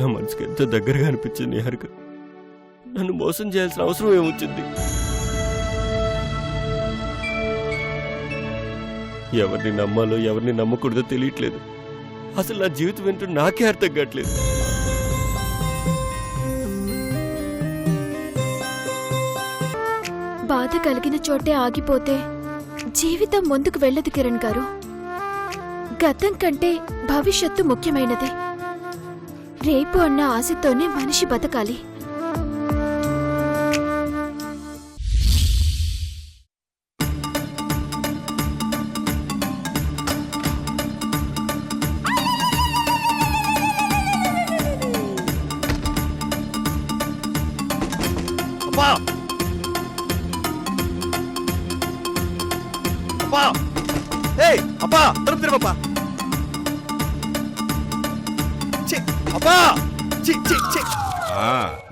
నా మనసుకి ఎంత దగ్గరగా అనిపించింది నిహారిక నన్ను మోసం చేయాల్సిన అవసరం ఏమొచ్చింది? ఎవరిని నమ్మాలో ఎవరిని నమ్మకూడదో తెలియట్లేదు. అసలు నా జీవితం ఏంటో నాకే అర్థం కావట్లేదు. బాధ కలిగిన చోటే ఆగిపోతే జీవితం ముందుకు వెళ్ళదు కిరణ్ గారు. గతం కంటే భవిష్యత్తు ముఖ్యమైనది. రేపు అన్న ఆశతోనే మనిషి బతకాలి.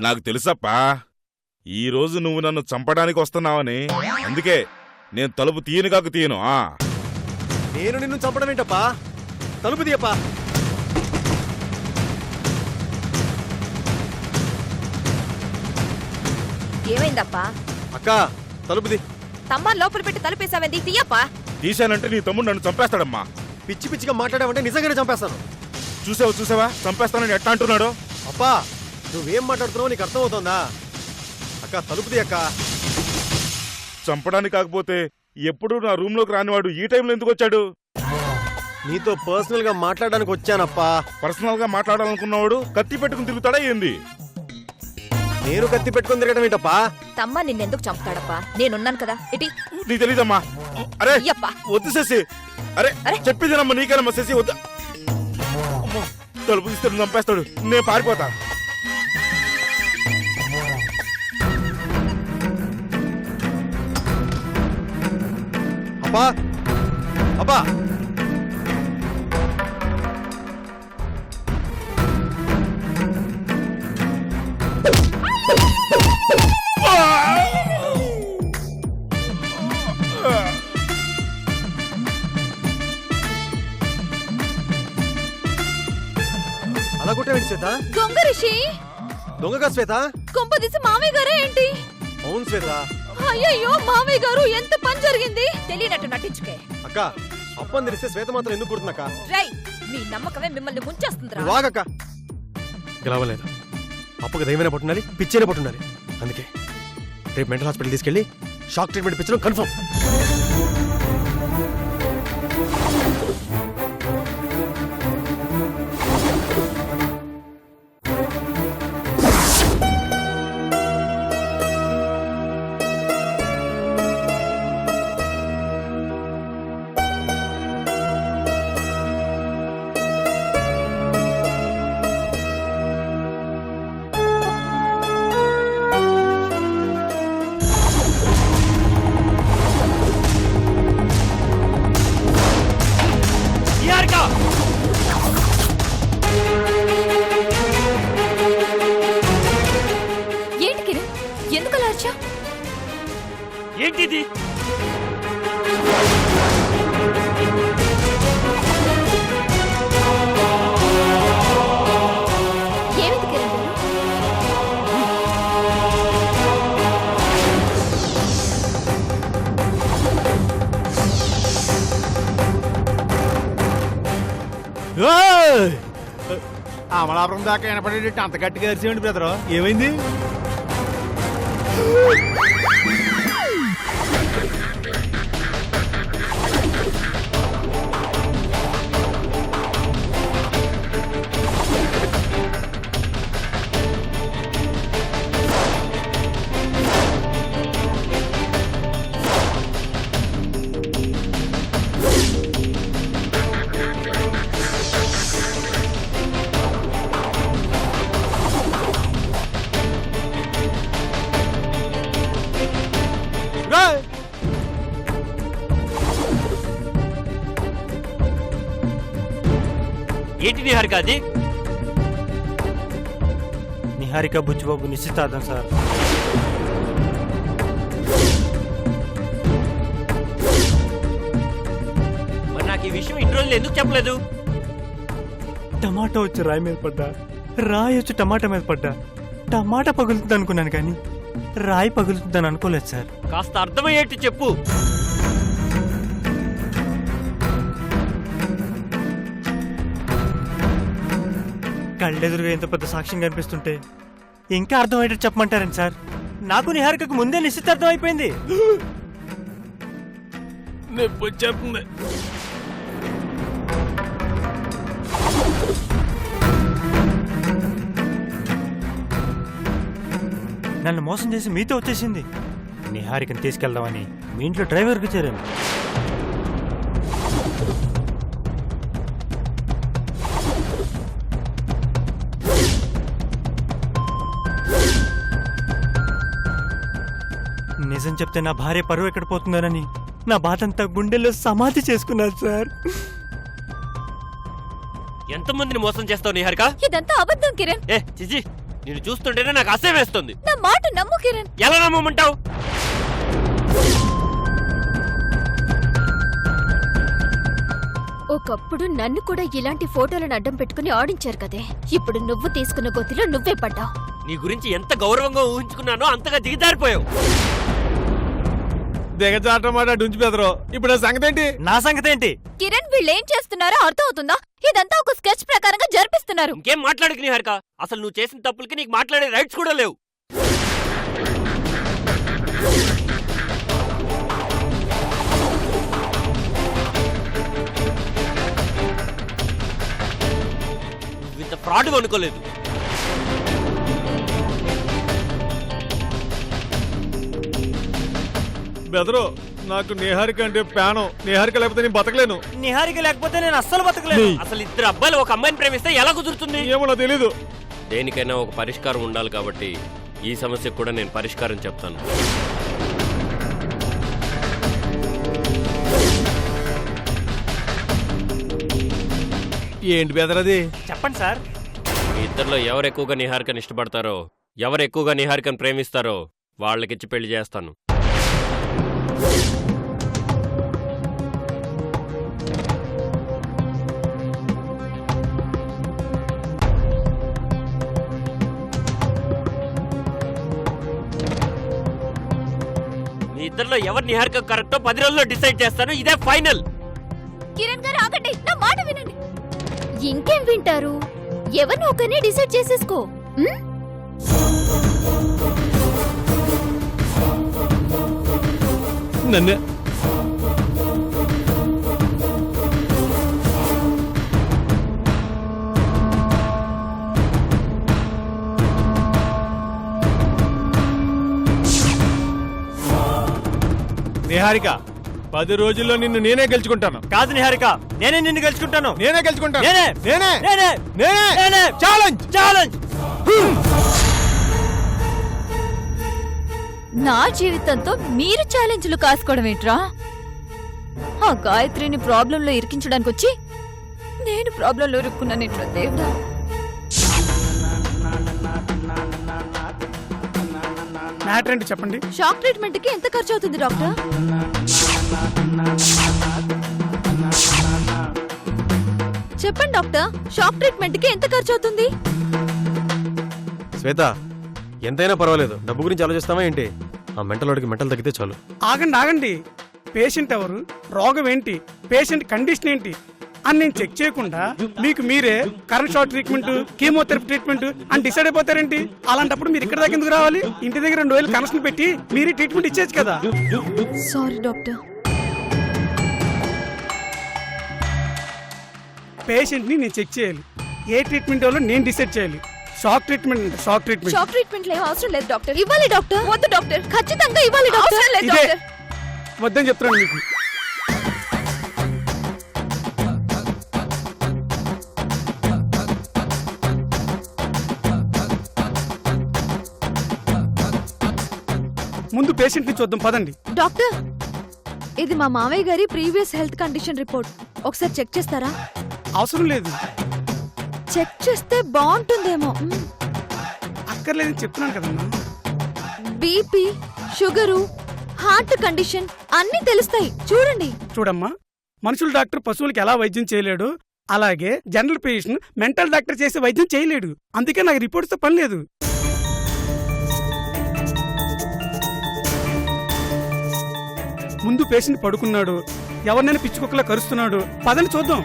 నాకు తెలుసప్పా. ఈ రోజు నువ్వు నన్ను చంపడానికి వస్తున్నావని. అందుకే నేను తలుపు తీయను కాక తీయను ఆ. నేను నిన్ను చంపడం ఏంటప్పా? తలుపు తీయప్పా. ఏమైందప్పా? అక్క తలుపు తీ. తమ్మ లోపల పెట్టి తలుపేసావేంది తీయప్పా. తీశానంటే నీ తమ్ముడు నన్ను చంపేస్తాడమ్మా. పిచ్చి పిచ్చిగా మాట్లాడావంటే నిజంగానే చంపేస్తాను. చూసావా చూసావా? చంపేస్తానని ఎట్లా అంటున్నాడు? అప్పా నువ్వేం మాట్లాడుతున్నావో నీకు అర్థమవుతోందా? అక్క తలుపు తీ అక్క. చంపడానికి కాకపోతే ఎప్పుడు నా రూమ్లోకి రానివాడు ఈ టైంలో ఎందుకు వచ్చాడు? నీతో పర్సనల్గా మాట్లాడడానికి వచ్చానప్పా. పర్సనల్గా మాట్లాడాలనుకున్నవాడు కత్తి పెట్టుకుని తిరుగుతాడా ఏంది? నేను కత్తి పెట్టుకొని తిరగడం ఏంటప్పా? తమ్మ నిన్నెందుకు చంపుతాడప్పా? నేనున్నాను కదా. ఇటీ. నీకు తెలీదమ్మా. అరే అయ్యప్పా. వద్దు శశి. అరే అరే. చెప్పేదేనమ్మా నీకేనమ్మా శశి వద్దు. అమ్మో, తలుపు తీస్తే నన్ను చంపేస్తాడు. నేను పారిపోతా. అప్పా అప్పా అలా కొట్టావేంటి శ్వేత? దొంగ రిషి దొంగగా శ్వేత? కొంపదీసి మామయ్య గారే ఏంటి? అవును శ్వేత. అయ్యయ్యో మామయ్య గారు ఎంత పని జరిగింది? తెలియనట్టు నటించుకే. అక్క అప్పని తెలిస్తే శ్వేత మాత్రం ఎందుకు కుడుతుందక్క? రై మీ నమ్మకమే మిమ్మల్ని ముంచేస్తుందిరా. నువ్వు ఆగక్క. గెలవలేదు అప్పకి దైవమైన పట్టుండాలి? పిచ్చైనా పట్టుండాలి. అందుకే రేపు మెంటల్ హాస్పిటల్ తీసుకెళ్ళి షాక్ ట్రీట్మెంట్ ఇప్పించడం కన్ఫర్మ్. ఏంటిది? అమలాపురం దాకా వినపడేటట్టు అంత గట్టిగా అరిచేయండి బ్రదర్. ఏమైంది? అది? నిహారిక బుచ్చిబాబు నిశ్చితార్థం సార్. మరి నాకు ఈ విషయం ఇన్ని రోజులు ఎందుకు చెప్పలేదు? టమాటా వచ్చి రాయి మీద పడ్డా? రాయి వచ్చి టమాటా మీద పడ్డా? టమాటా పగులుతుంది అనుకున్నాను కానీ రాయి పగులుతుందని అనుకోలేదు సార్. కాస్త అర్థమయ్యేట్టు చెప్పు. కళ్ళెదురుగా ఎంత పెద్ద సాక్ష్యం కనిపిస్తుంటే ఇంకా అర్థమయ్యేటట్టు చెప్పమంటారండి సార్. నాకు నిహారికకు ముందే నిశ్చితార్థం అయిపోయింది. నొప్పి వచ్చేస్తుంది. నన్ను మోసం చేసి మీతో వచ్చేసింది. నిహారికని తీసుకెళ్దామని మీ ఇంట్లో డ్రైవర్కి చేరాను. చెప్తే నా భార్య పరువు ఎక్కడ పోతుందోనని? నా బాధంతా గుండెల్లో సమాధి చేసుకున్నాను సార్. ఎంతమందిని మోసం చేస్తావు నిహారిక? ఇదంతా అబద్ధం కిరణ్. ఏ చిజి నిన్ను చూస్తుంటేనే నాకు అసహ్యం వేస్తుంది. నా మాట నమ్ము కిరణ్. ఎలా నమ్మమంటావు? ఒకప్పుడు నన్ను కూడా ఇలాంటి ఫోటోలను అడ్డం పెట్టుకుని ఆడించారు కదే. ఇప్పుడు నువ్వు తీసుకున్న గొత్తిలో నువ్వే పడ్డావు. నీ గురించి ఎంత గౌరవంగా ఊహించుకున్నానో అంతగా దిగజారిపోయావు. దిగజాటం మాట డుంచి బెదరు ఇప్పుడు ఆ సంగతి ఏంటి నా సంగతి ఏంటి కిరణ్ వీళ్ళు ఏం చేస్తున్నారో అర్థం అవుతుందా ఇదంతా ఒక స్కెచ్ ప్రకారంగా జరిపిస్తున్నారు. ఇంకేం మాట్లాడకు నిహారిక అసలు నువ్వు చేసిన తప్పులకి నీకు మాట్లాడే రైట్స్ కూడా లేవు. నువ్వు ఇంత ఫ్రాడ్ అనుకోలేదు. బెదరు నాకు నిహారిక అంటే ప్రాణం నిహారిక లేకపోతే నేను బతకలేను. నిహారిక లేకపోతే నేను అస్సలు బతకలేను. అసలు ఇద్దరు అబ్బాయిలు ఒక అమ్మాయిని ప్రేమిస్తే ఎలా కుదురుతుంది? ఏమో తెలీదు. దేనికైనా ఒక పరిష్కారం ఉండాలి కాబట్టి ఈ సమస్యకు కూడా నేను పరిష్కారం చెప్తాను. ఏంటి బెదరది? చెప్పండి సార్. మీ ఇద్దరిలో ఎవరు ఎక్కువగా నిహారికని ఇష్టపడతారో ఎవరు ఎక్కువగా నిహారికను ప్రేమిస్తారో వాళ్ళకిచ్చి పెళ్ళి చేస్తాను. మీ ఇద్దరిలో ఎవరు నిహారిక కరెక్టో పది రోజుల్లో డిసైడ్ చేస్తాను ఇదే ఫైనల్ కిరణ్ గారు ఆగండి నా మాట వినండి. ఇంకేం వింటారు? ఎవరిని ఒకరిని డిసైడ్ చేసేసుకో? ఉమ్? నన్నే. నిహారిక పది రోజుల్లో నిన్ను నేనే గెలుచుకుంటాను. కాదు నిహారిక నేనే నిన్ను గెలుచుకుంటాను. నేనే గెలుచుకుంటాను. నేనే. నేనే. నేనే. నేనే. ఛాలెంజ్ ఛాలెంజ్ నా జీవితంతో మీరు ఛాలెంజ్లు కాసుకోవడం ఏంట్రా? ఆ గాయత్రిని ప్రాబ్లంలో ఇరికించడానికి వచ్చి నేను ప్రాబ్లంలో ఇరుక్కున్నానేట్రా దేవుడా? మ్యాటర్ ఏంటి చెప్పండి? షాక్ ట్రీట్మెంట్కి ఎంత ఖర్చు అవుతుంది డాక్టర్? చెప్పండి డాక్టర్. షాక్ ట్రీట్మెంట్కి ఎంత ఖర్చు అవుతుంది? శ్వేత ఎంతైనా పర్వాలేదు. డబ్బు గురించి ఆలోచిస్తావా ఏంటి? ఆ మెంటల్ వాడికి మెంటల్ తగ్గితే చాలు. ఆగండి ఆగండి. పేషెంట్ ఎవరు? రోగం ఏంటి? పేషెంట్ కండిషన్ ఏంటి? అని నేను చెక్ చేయకుండా మీకు మీరే current shock treatment chemotherapy treatment అని డిసైడ్ అయిపోతారేంటి? అలాంటప్పుడు మీరు ఇక్కడ దాకా ఎందుకు రావాలి? ఇంటి దగ్గర రెండు వేలు కనెక్షన్ పెట్టి మీరే ట్రీట్మెంట్ ఇచ్చేది కదా. Sorry doctor. పేషెంట్ని నేను చెక్ చేయాలి. ఏ ట్రీట్మెంట్ వల్ల నేను డిసైడ్ చేయాలి. Shock treatment shock treatment shock treatment ఏం అవసరం లేదు డాక్టర్. ఇవ్వాలి డాక్టర్. వద్దు డాక్టర్. ఖచ్చితంగా ఇవ్వాలి డాక్టర్. లేదు ఇదే. డాక్టర్. వద్దని చెప్తున్నాను మీకు. ముందు పేషెంట్ని చూద్దాం పదండి. డాక్టర్ ఇది మా మామయ్య గారి ప్రీవియస్ హెల్త్ కండిషన్ రిపోర్ట్. ఒకసారి చెక్ చేస్తారా? అవసరం లేదు. చెక్ చేస్తే బాగుంటుందేమో. అక్కర్లేదని చెప్తున్నాను కదమ్మా. బీపీ షుగరు హార్ట్ కండిషన్ అన్నీ తెలుస్తాయి. చూడండి. చూడమ్మా మనుషుల డాక్టర్ పశువులకి ఎలా వైద్యం చేయలేడు అలాగే జనరల్ పేషెంట్ మెంటల్ డాక్టర్ చేసే వైద్యం చేయలేడు. అందుకే నాకు రిపోర్ట్స్తో పని లేదు. ముందు పేషెంట్ పడుకున్నాడు ఎవరినైనా పిచ్చి కుక్కలా కరుస్తున్నాడు. పదని చూద్దాం.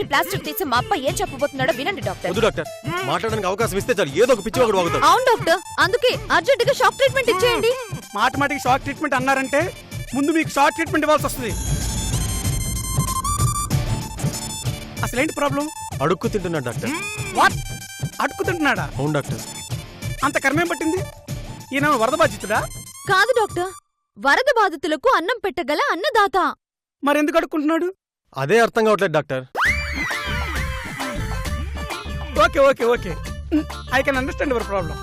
ఒక్కసారి ప్లాస్టర్ తీసి మా అప్ప ఏం చెప్పబోతున్నాడో వినండి డాక్టర్. వద్దు డాక్టర్. మాట్లాడడానికి అవకాశం ఇస్తే చాలు. ఏదో ఒక పిచ్చి ఒకటి వాగుతాడు అవును డాక్టర్. అందుకే అర్జెంట్గా షాక్ ట్రీట్మెంట్ ఇచ్చేయండి. మాటమాటికి షాక్ ట్రీట్మెంట్ అన్నారంటే ముందు మీకు షాక్ ట్రీట్మెంట్ ఇవ్వాల్సి వస్తుంది. అసలేంటి ప్రాబ్లం? అడుక్కు తింటున్నాడు డాక్టర్. వాట్? అడుక్కుతుంటున్నాడా అవును డాక్టర్. అంత కర్మేం పట్టింది? ఈయన వరద బాధితుడా? కాదు డాక్టర్. వరద బాధితులకు అన్నం పెట్టగల అన్నదాత. మరి ఎందుకు అడుక్కుంటున్నాడు? అదే అర్థం కావట్లేదు doctor. Okay okay okay I can understand your problem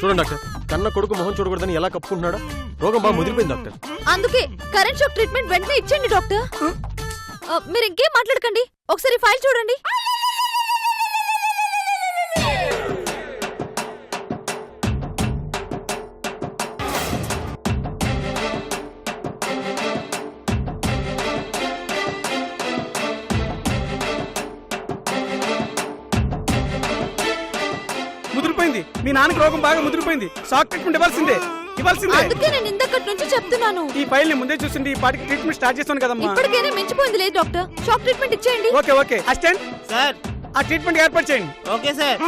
చూడండి డాక్టర్ కన్న కొడుకు మొహం చూడకూడదని ఎలా కప్పుకుంటున్నాడో? రోగం బాగా ముదిరిపోయింది డాక్టర్. అందుకే కరెంట్ షాక్ ట్రీట్మెంట్ వెంటనే ఇచ్చేయండి డాక్టర్. ఆ, మీరు ఇంకేం మాట్లాడకండి. ఒకసారి ఫైల్ చూడండి. నాన్నకి రోగం బాగా ముదిరిపోయింది. షాక్ ట్రీట్మెంట్ ఇవ్వాల్సిందే. ఇవ్వాల్సిందే. అందుకే నేను ఇంతకటి నుంచి చెప్తున్నాను. ఈ ఫైల్ని ముందే చూసింది ఈ పాటికి ట్రీట్మెంట్ స్టార్ట్ చేస్తాను కదమ్మా. ఇప్పటికైనా మించిపోయింది లేదు డాక్టర్. షాక్ ట్రీట్మెంట్ ఇచ్చేయండి. Okay okay. అసిస్టెంట్? సార్. ఆ ట్రీట్మెంట్ ఏర్పాటు చేయండి. Okay sir.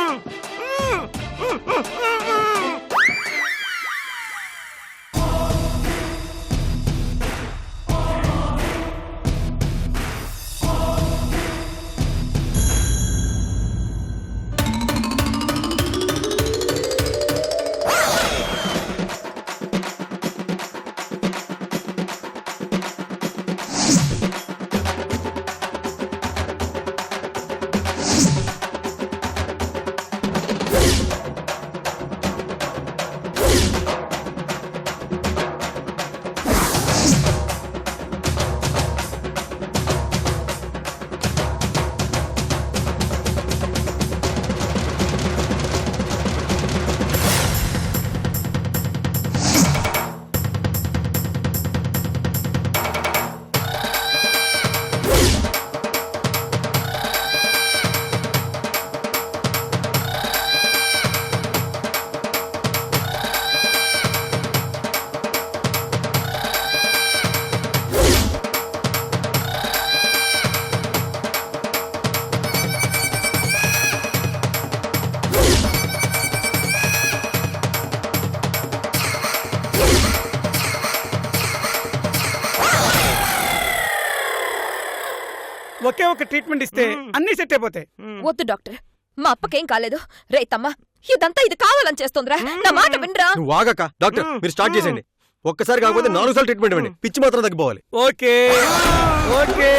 ట్రీట్మెంట్ ఇస్తే అన్ని సెట్ అయిపోతాయి. వద్దు డాక్టర్. మా అప్పకేం కాలేదు. రే తమ్మా ఇదంతా ఇది కావాలని చేస్తోందిరా. నా మాట వినరా? నువ్వు ఆగక్క. డాక్టర్ మీరు స్టార్ట్ చేసేయండి. ఒక్కసారి కాకపోతే నాలుగు సార్లు ట్రీట్మెంట్ ఇవ్వండి. పిచ్చి మాత్రం తగ్గిపోవాలి. Okay. Okay.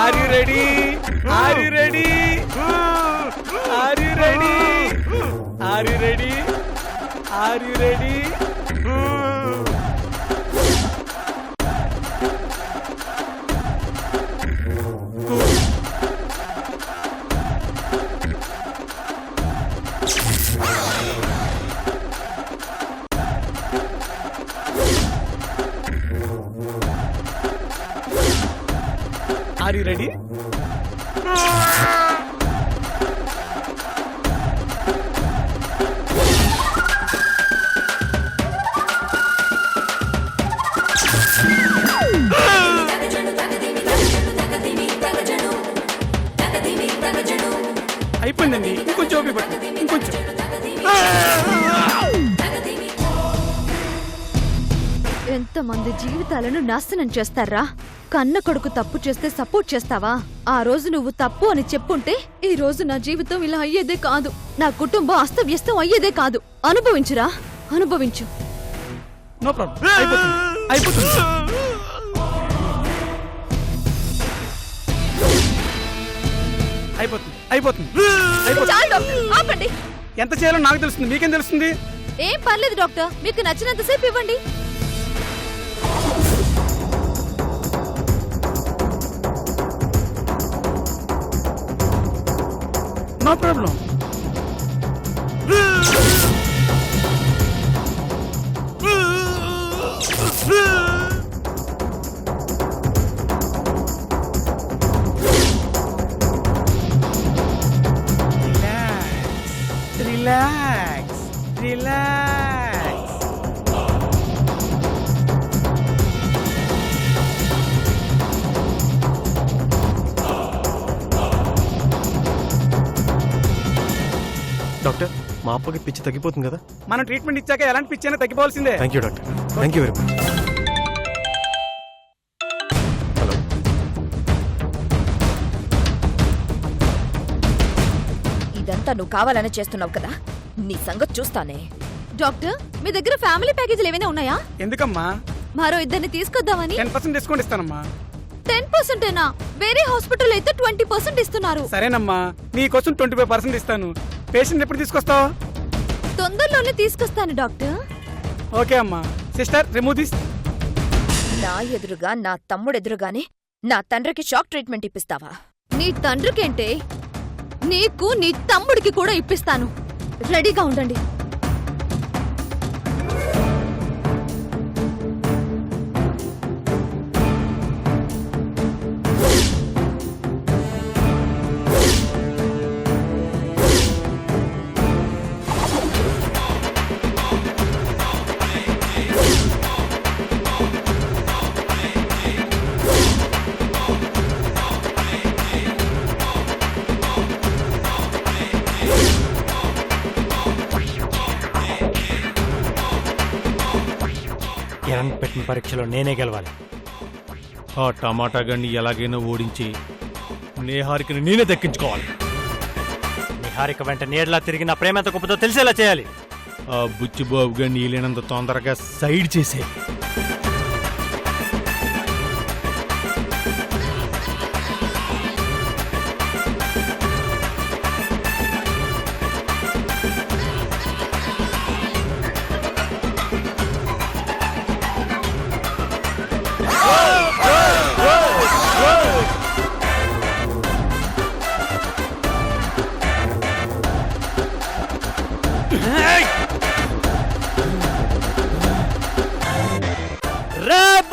Are you ready are you ready are you ready are you ready are you ready are you ready అయిపోయిందండి. ఇంకొంచెం ఓపిక పట్టు. ఇంకొంచెం. ఎంతమంది జీవితాలను నాశనం చేస్తారా? కన్న కొడుకు తప్పు చేస్తే సపోర్ట్ చేస్తావా? ఆ రోజు నువ్వు తప్పు అని చెప్పుంటే ఈ రోజు నా జీవితం ఇలా అయ్యేదే కాదు. నా కుటుంబం అస్తవ్యస్తం అయ్యేదే కాదు. అనుభవించురా. అనుభవించు. నో ప్రాబ్లం అయిపోతుంది. అయిపోతుంది. అయిపోతుంది. అయిపోతుంది. అయిపోతుంది. చాలు డాక్టర్. ఆపండి. ఎంత చేయాలో నాకు తెలుస్తుంది. మీకేం తెలుస్తుంది? ఏం పర్లేదు డాక్టర్. మీకు నచ్చినంతసేపు ఇవ్వండి. నో ప్రాబ్లం రిలాక్స్ రిలాక్స్ మా అప్పకి పిచ్చి తగ్గిపోతుంది కదా. మనం ట్రీట్మెంట్ ఇచ్చాక ఎలాంటి పిచ్చి అయినా తగ్గిపోవాల్సిందే. Thank you doctor thank you very much hello ఇదంతా నువ్వు కావాలనే చేస్తున్నావు కదా? నీ సంగతి చూస్తానే. డాక్టర్ మీ దగ్గర ఫ్యామిలీ ప్యాకేజీలు ఏమైనా ఉన్నాయా? ఎందుకమ్మా? మరో ఇద్దరిని తీసుకొద్దామని. టెన్ పర్సెంట్ డిస్కౌంట్ ఇస్తానమ్మా. టెన్ పర్సెంటేనా వేరే హాస్పిటల్ అయితే ట్వంటీ పర్సెంట్ ఇస్తున్నారు. సరేనమ్మా. నీకోసం ట్వంటీ ఫైవ్ పర్సెంట్ ఇస్తాను. పేషెంట్ ఎప్పుడు తీసుకొస్తావు? తొందరలోనే తీసుకొస్తాను డాక్టర్. ఓకే అమ్మా. సిస్టర్ రిమూవ్ దిస్ నా ఎదురుగా నా తమ్ముడు ఎదురుగానే నా తండ్రికి షాక్ ట్రీట్మెంట్ ఇప్పిస్తావా? నీ తండ్రికేంటే నీకు నీ తమ్ముడికి కూడా ఇప్పిస్తాను. రెడీగా ఉండండి. కిరణ్ పెట్టిన పరీక్షలో నేనే గెలవాలి. ఆ టమాటా గండి ఎలాగైనా ఓడించి నేహారికని నేనే దక్కించుకోవాలి. నిహారిక వెంట నీడలా తిరిగి నా ప్రేమ ఎంత గొప్పదో తెలిసేలా చేయాలి. ఆ బుచ్చిబాబు గండి వీలైనంత తొందరగా సైడ్ చేసే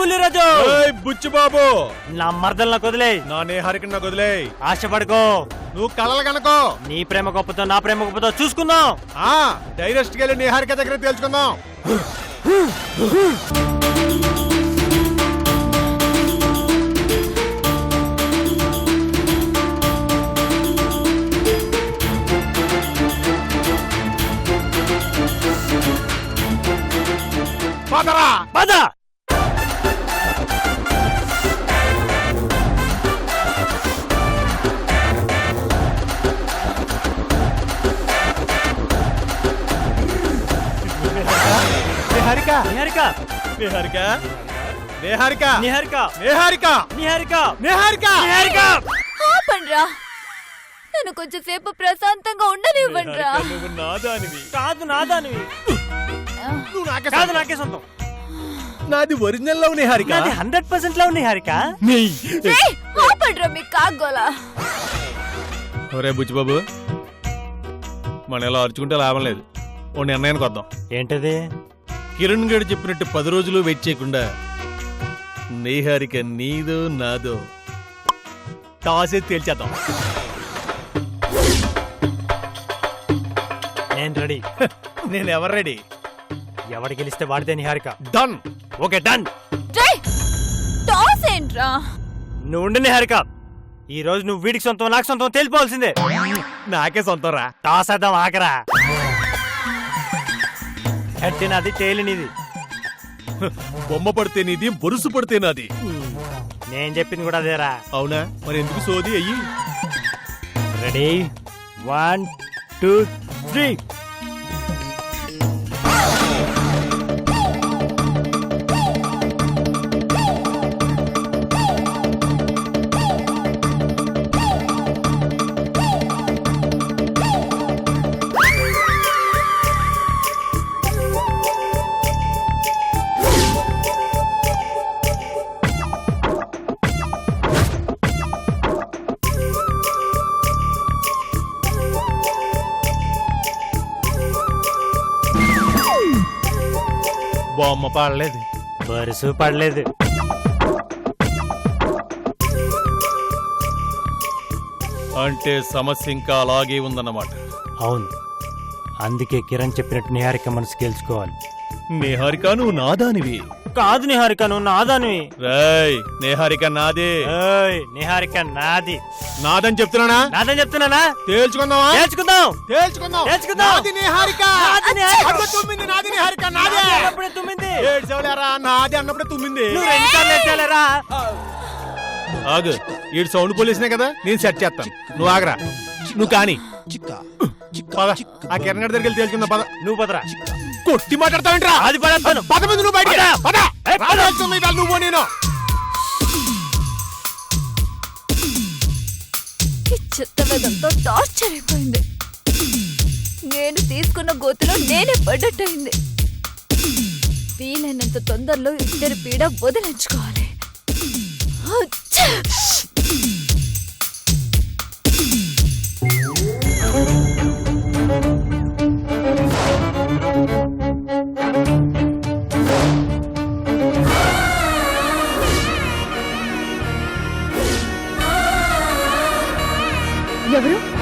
రే బుల్లిరాజు బుచ్చిబాబు నా మర్దలు నాకు వదిలే నా నేహారికని నాకు వదిలే ఆశపడుకో. నువ్వు కలలు కనుకో. నీ ప్రేమ గొప్పతో నా ప్రేమ గొప్పతో చూసుకుందాం. ఆ డైరెక్ట్ వెళ్ళి నేహారిక దగ్గర తెలుసుకుందాం పదరా! పద! నేహారిక. నిహారిక. నేహారిక. నేహారిక. నిహారిక. నేహారిక. నిహారిక. నేహారిక. నిహారిక. ఆపండ్రా. నన్ను కొంచెం సేపు ప్రశాంతంగా ఉండనివ్వండిరా. నువ్వు నాదానివి. కాదు నాదానివి. నువ్వు నాకే కాదు. నాకే సొంతం. నాది ఒరిజినల్ లవ్ నిహారిక. నాది హండ్రెడ్ పర్సెంట్లో నిహారిక. ఏయ్, ఆపండ్రా మీ కాగోలా ఒరే బుచ్చిబాబు మనం ఎలా అరుచుకుంటే లాభం లేదు. ఓ నిర్ణయానికి వద్దాం. ఏంటది? కిరణ్ గడు చెప్పినట్టు పది రోజులు వెయిట్ చేయకుండా నీహారిక నీదో నాదో టాసే తేల్చేద్దాం. నేను రెడీ. నేను ఎవరు రెడీ? ఎవడు గెలిస్తే వాడితే Niharika. Done. Okay done. Toss ఏంట్రా? నువ్వు ఉండు నిహారిక. ఈ రోజు నువ్వు వీడికి సొంతం నాకు సొంతం తెలిపోవాల్సిందే. నాకే సొంతం రా టాస్ వేద్దాం ఆకరా హెడ్ నాది టైల్ నీది బొమ్మ పడితే నీది బొరుసు పడితే నాది. నేను చెప్పింది కూడా అదేరా. అవునా? మరి ఎందుకు సోది అయ్యి? రెడీ వన్ టూ త్రీ పడలేదు. బరుసు పడలేదు. అంటే సమస్య ఇంకా అలాగే ఉందన్నమాట. అవును. అందుకే కిరణ్ చెప్పినట్టు నిహారిక మనసు గెలుచుకోవాలి. నేహారిక నువ్వు నాదానివి. కాదు నిహారిక నువ్వు నాదానివి. రేయ్ నేహారిక నాదే. ఏయ్, నిహారిక నాది. నాదని చెప్తున్నానా? నాదని చెప్తున్నానా? తేల్చుకుందామా? నేర్చుకుందాం తేల్చుకుందాం. నేర్చుకుందాం. నాది నేహారిక. నాది నిహారిక. అదిగో తుమ్మింది నాది నేహారిక నాదే. అప్పుడే తుమ్మింది. ఏడ్చవలేరా? నాది అన్నప్పుడే తుమ్మింది. నువ్వు రెండు సార్లు ఏడ్చాలేరా? ఆగు. ఈడు సౌండ్ పోలీసునే కదా? నేను సెట్ చేస్తాను. నువ్వు ఆగరా. నువ్వు కానీ. పద. ఆ కిరణ్ గారి దగ్గరికి వెళ్ళి తేల్చుకుందాం పద. నువ్వు పదరా. కొట్టి మాట్లాడతావేంట్రా? అది పడేస్తాను. పద మీద నువ్వు బయటికి రా, పద. రావాల్సింది ఇవాళ నువ్వు నేను. ఈ చిత్తవేదంతో టార్చర్ అయిపోయింది. నేను తీసుకున్న గోతులో నేనే పడ్డట్టయింది. వీలైనంత తొందరలో ఇద్దరి పీడ వదిలించుకోవాలి. అచ్చా! ఎవరు?